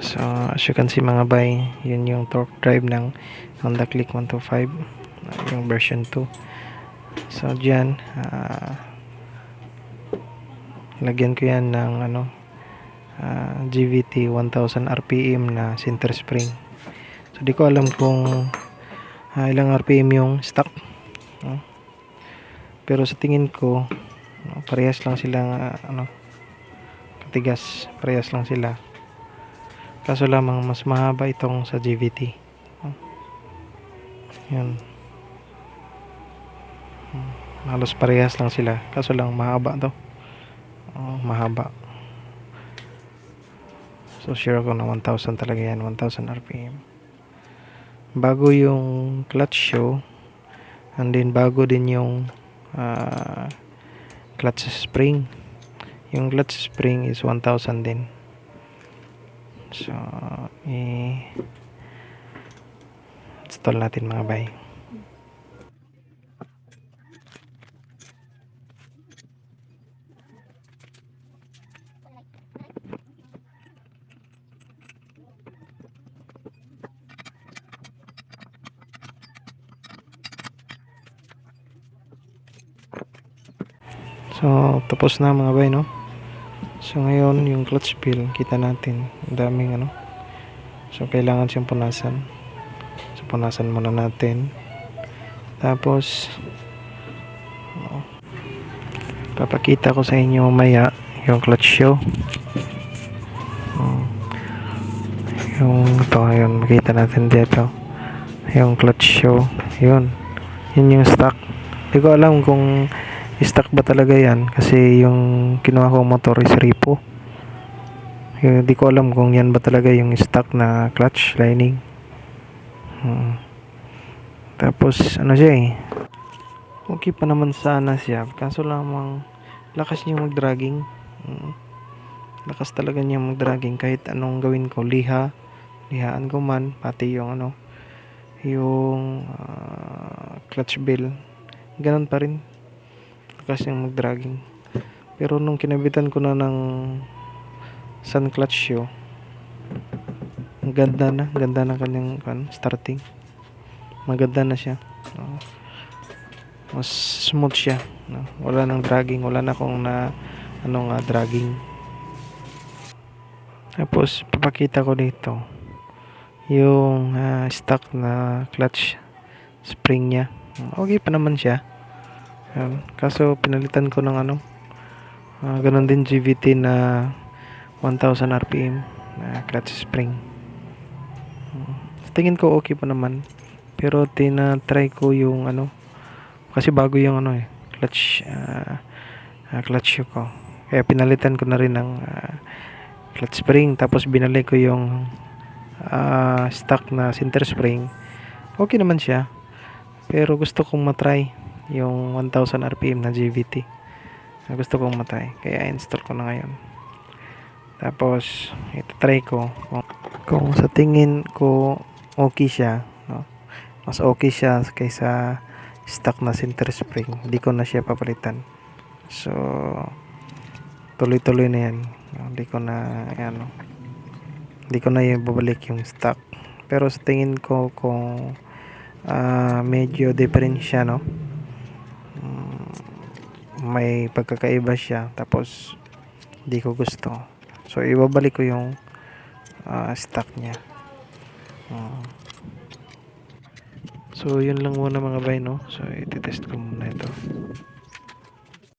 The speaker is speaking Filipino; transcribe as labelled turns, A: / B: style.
A: So, as you can see mga bay, yun yung torque drive ng Honda Click 125, uh, yung version 2. So, dyan, ah, lagyan ko yan ng ano, ah, GVT 1000 RPM na center spring. So, di ko alam kung ah, ilang RPM yung stock. no? Pero sa tingin ko, no, parehas lang silang ah, ano, katigas, parehas lang sila. Kaso lamang mas mahaba itong sa GVT. Yan. Halos parehas lang sila. Kaso lang mahaba to. Oh, mahaba. So sure ako na 1000 talaga yan. 1000 RPM. Bago yung clutch show. And then bago din yung ah, clutch spring. Yung clutch spring is 1000 din. So, eh, install natin mga bay. So, tapos na mga bay, no? So, ngayon, yung clutch bill, kita natin. Ang daming, ano? So, kailangan siyang punasan. So, punasan muna natin. Tapos, ano, papakita ko sa inyo mamaya yung clutch show. Hmm. Yung, ito, yun, makita natin dito. Yung clutch show. Yun. Yun yung stock. Hindi ko alam kung stock ba talaga yan? Kasi yung kinuha kong motor is repo. Hindi ko alam kung yan ba talaga yung stock na clutch lining. Hmm. tapos ano siya eh. Okay pa naman sana siya. Kaso lamang lakas niya mag dragging Hmm. lakas talaga niya mag dragging kahit anong gawin ko liha. Lihaan ko man pati yung ano yung ah, clutch bill ganun pa rin niyang mag-dragging. Pero nung kinabitan ko na ng sun clutch show, ang ganda na, ganda na kanyang kan, starting. Maganda na siya. No? Mas smooth siya. No? Wala nang dragging, wala na akong na ano nga dragging. Tapos papakita ko dito yung ah, stock na clutch spring niya. Okay pa naman siya. Yan. Kaso pinalitan ko ng ano. ah, ganun din GVT na 1000 RPM na clutch spring. Sa tingin ko okay pa naman. Pero tina-try ko yung ano kasi bago yung ano eh clutch ah, ah, clutch ko. Kaya pinalitan ko na rin ng ah, clutch spring tapos binalik ko yung ah, stock na center spring. Okay naman siya. Pero gusto kong matry yung 1000 RPM na GVT. Na gusto kong matry. Kaya install ko na ngayon. Tapos, ito try ko kung, kung sa tingin ko okay siya. No? Mas okay siya kaysa stock na center spring. Hindi ko na siya papalitan. So, tuloy-tuloy na yan. Hindi ko na, ano, hindi ko na yung babalik yung stock. Pero sa tingin ko kung ah, medyo different siya, no? May pagkakaiba siya tapos hindi ko gusto. So ibabalik ko yung ah, stock niya. Mm. so yun lang muna mga bay no? So ititest ko muna ito